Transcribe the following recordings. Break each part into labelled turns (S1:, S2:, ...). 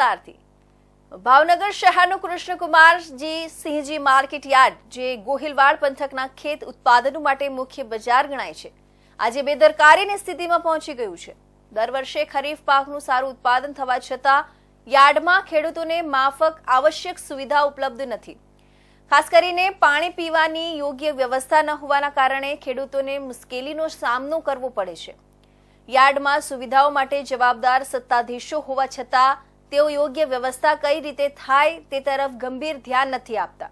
S1: વિસ્તારથી ભાવનગર શહેરનું કૃષ્ણકુમારજી Sinhji market yard, જે ગોહિલવાડ પંથકના ખેત ઉત્પાદનો માટે મુખ્ય બજાર ગણાય છે, આજે બેદરકારીની સ્થિતિમાં પહોંચી ગયું છે. દર વર્ષે ખરીફ પાકનું સારું ઉત્પાદન થવા છતાં યાર્ડમાં ખેડૂતોને માફક આવશ્યક સુવિધા ઉપલબ્ધ નથી. ખાસ કરીને પાણી પીવાની યોગ્ય વ્યવસ્થા ન હોવાના કારણે ખેડૂતોને મુશ્કેલીનો સામનો કરવો પડે છે. યાર્ડમાં સુવિધાઓ માટે જવાબદાર સત્તાધીશો હોવા છતાં તેઓ યોગ્ય વ્યવસ્થા કઈ રીતે થાય તે તરફ ગંભીર ધ્યાન નથી આપતા.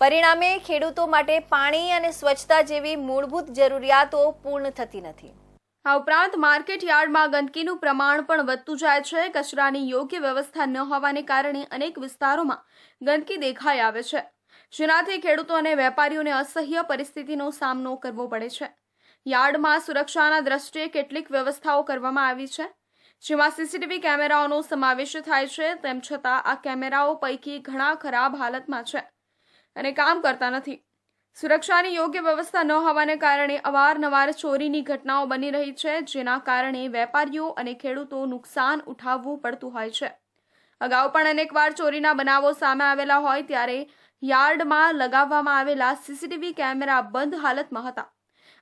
S1: પરિણામે ખેડૂતો માટે પાણી અને સ્વચ્છતા જેવી મૂળભૂત જરૂરિયાતો પૂર્ણ થતી નથી. આ ઉપરાંત માર્કેટ યાર્ડમાં ગંદકીનું પ્રમાણ પણ વધતું જાય છે. કચરાની યોગ્ય વ્યવસ્થા ન હોવાને કારણે અનેક વિસ્તારોમાં ગંદકી દેખાઈ આવે છે. જેનાથી ખેડૂતો અને વેપારીઓને અસહ્ય પરિસ્થિતિનો સામનો કરવો પડે છે. યાર્ડમાં સુરક્ષાના દ્રષ્ટિએ કેટલીક વ્યવસ્થાઓ કરવામાં આવી છે. જેમાં સીસીટીવી કેમેરાઓનો સમાવેશ થાય છે, તેમ છતાં આ કેમેરાઓ પૈકી ઘણા ખરાબ હાલતમાં છે અને કામ કરતા નથી. સુરક્ષાની યોગ્ય વ્યવસ્થા ન હોવાને કારણે અવારનવાર ચોરીની ઘટનાઓ બની રહી છે, જેના કારણે વેપારીઓ અને ખેડૂતો નુકસાન ઉઠાવવું પડતું હોય છે. અગાઉ પણ અનેકવાર ચોરીના બનાવો સામે આવેલા હોય, ત્યારે યાર્ડમાં લગાવવામાં આવેલા સીસીટીવી કેમેરા બંધ હાલતમાં હતા.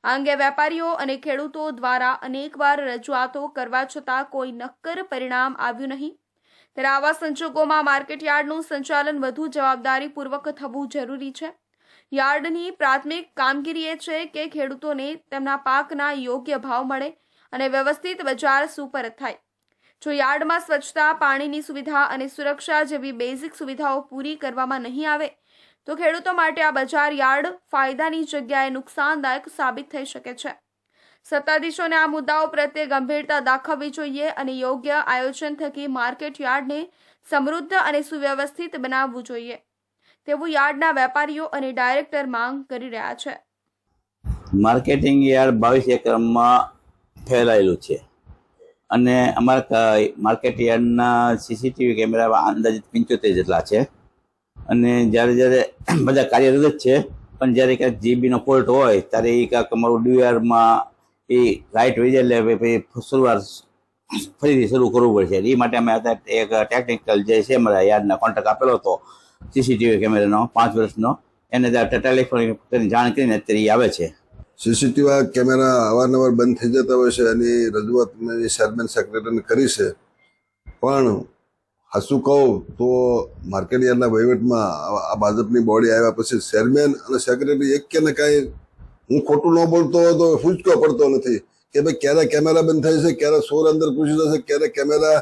S1: આ અંગે વેપારીઓ અને ખેડૂતો દ્વારા અનેકવાર રજૂઆતો કરવા છતાં કોઈ નક્કર પરિણામ આવ્યું નહીં. ત્યારે આવા સંજોગોમાં માર્કેટ યાર્ડનું સંચાલન વધુ જવાબદારીપૂર્વક થવું જરૂરી છે. યાર્ડની પ્રાથમિક કામગીરી એ છે કે ખેડૂતોને તેમના પાકના યોગ્ય ભાવ મળે અને વ્યવસ્થિત બજાર સુપરત થાય. જો યાર્ડમાં સ્વચ્છતા, પાણીની સુવિધા અને સુરક્ષા જેવી બેઝિક સુવિધાઓ પૂરી કરવામાં નહીં આવે તો ખેડૂતો માટે આ બજાર યાર્ડ ફાયદાની જગ્યાએ નુકસાનદાયક સાબિત થઈ શકે છે. સત્તાધીશોને આ મુદ્દાઓ પ્રત્યે ગંભીરતા દાખવવી જોઈએ અને યોગ્ય આયોજન થકી માર્કેટ યાર્ડને સમૃદ્ધ અને સુવ્યવસ્થિત બનાવવું જોઈએ. તેવું યાર્ડના વેપારીઓ અને ડાયરેક્ટર માંગ કરી રહ્યા છે.
S2: માર્કેટિંગ યાર્ડ બાવીસ એકરમાં ફેલાયેલું છે. અને અમારા માર્કેટ યાર્ડના સીસીટીવી કેમેરા અંદાજિત પંચોતેર જેટલા છે. અને જ્યારે જ્યારે બધા કાર્યરત જ છે, પણ જ્યારે ક્યાંક જીબીનો ફોલ્ટ હોય, ત્યારે એ ક્યાંક અમારું ડીઆરમાં એ લાઇટ વેજ એટલે પછી શરૂઆત ફરીથી શરૂ કરવું પડશે. એ માટે અમે એક ટેકનિકલ જે છે, અમારા યાદના કોન્ટેક્ટ આપેલો હતો સીસીટીવી કેમેરાનો, પાંચ વર્ષનો. એને ટેલિફોન કરીને જાણ કરીને અત્યારે આવે છે.
S3: સીસીટીવી કેમેરા અવારનવાર બંધ થઈ જતા હોય છે, એની રજૂઆત મેં ચેરમેન સેક્રેટરીને કરી છે. પણ હાસું કહું તો માર્કેટ યાર્ડના વહીવટમાં આ ભાજપની બોડી આવ્યા પછી ચેરમેન અને સેક્રેટરી એક કે ને કાંઈ હું ખોટું ન બોલતો હોય તો ફૂચકો પડતો નથી કે ભાઈ ક્યારે કેમેરા બંધ થાય છે, ક્યારે સોર અંદર ઘૂસી જશે, ક્યારે કેમેરા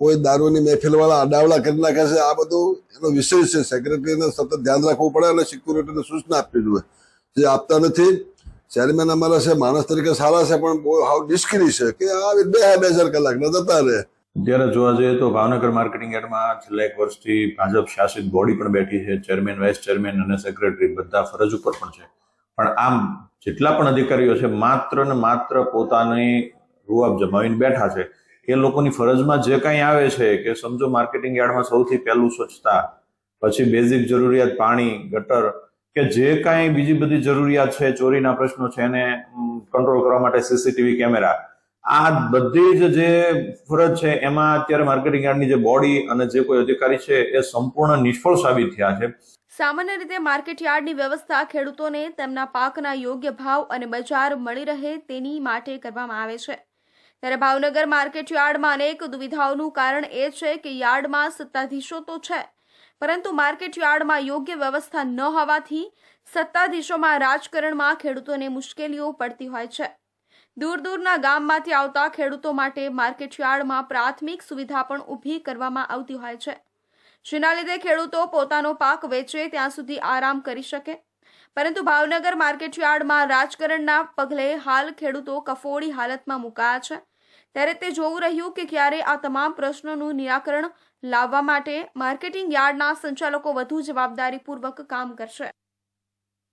S3: કોઈ દારૂની મહેફિલવાળા અડાવડા કરી નાખે છે, આ બધું એનો વિષય છે. સેક્રેટરીને સતત ધ્યાન રાખવું પડે અને સિક્યુરિટીને સૂચના આપવી જોઈએ. જે આપતા નથી, ચેરમેન અમારા છે, માણસ તરીકે સારા છે, પણ બહુ હાવ ડિસ્કરી છે કે આ બે બે ચાર કલાક ને જતા રહે.
S4: અત્યારે જોવા જઈએ તો ભાવનગર માર્કેટિંગ યાર્ડમાં છેલ્લા એક વર્ષથી ભાજપ શાસિત બોડી પણ બેઠી છે. ચેરમેન વાઇસ ચેરમેન અને સેક્રેટરી બધા ફરજ ઉપર પણ છે. પણ આમ જેટલા પણ અધિકારીઓ છે, માત્ર ને માત્ર પોતાની રૂઆબ જમાવીને બેઠા છે. એ લોકોની ફરજમાં જે કાંઈ આવે છે કે સમજો માર્કેટિંગ યાર્ડમાં સૌથી પહેલું સ્વચ્છતા, પછી બેઝિક જરૂરિયાત પાણી, ગટર, કે જે કાંઈ બીજી બધી જરૂરિયાત છે, ચોરીના પ્રશ્નો છે એને કંટ્રોલ કરવા માટે સીસીટીવી કેમેરા આ બધી જ જે ફરજ છે, એમાં અત્યારે માર્કેટિંગ યાર્ડની જે બોડી અને જે કોઈ અધિકારી છે, એ સંપૂર્ણ નિષ્ફળ સાબિત થયા છે.
S1: સામાન્ય રીતે માર્કેટ યાર્ડની વ્યવસ્થા ખેડૂતોને તેમના પાકના યોગ્ય ભાવ અને બજાર મળી રહે તેની માટે કરવામાં આવે છે. ત્યારે ભાવનગર માર્કેટ યાર્ડમાં અનેક દુવિધાઓનું કારણ એ છે કે યાર્ડમાં સત્તાધીશો તો છે, પરંતુ માર્કેટ યાર્ડમાં યોગ્ય વ્યવસ્થા ન હોવાથી સત્તાધીશોમાં રાજકારણમાં ખેડૂતોને મુશ્કેલીઓ પડતી હોય છે. દૂર દૂરના ગામમાંથી આવતા ખેડૂતો માટે માર્કેટ યાર્ડમાં પ્રાથમિક સુવિધા પણ ઊભી કરવામાં આવતી હોય છે. જેના લીધે ખેડૂતો પોતાનો પાક વેચે ત્યાં સુધી આરામ કરી શકે. પરંતુ ભાવનગર માર્કેટ યાર્ડમાં રાજકારણના પગલે હાલ ખેડૂતો કફોડી હાલતમાં મુકાયા છે. ત્યારે તે જોવું રહ્યું કે ક્યારે આ તમામ પ્રશ્નોનું નિરાકરણ લાવવા માટે માર્કેટિંગ યાર્ડના સંચાલકો વધુ જવાબદારીપૂર્વક કામ કરશે.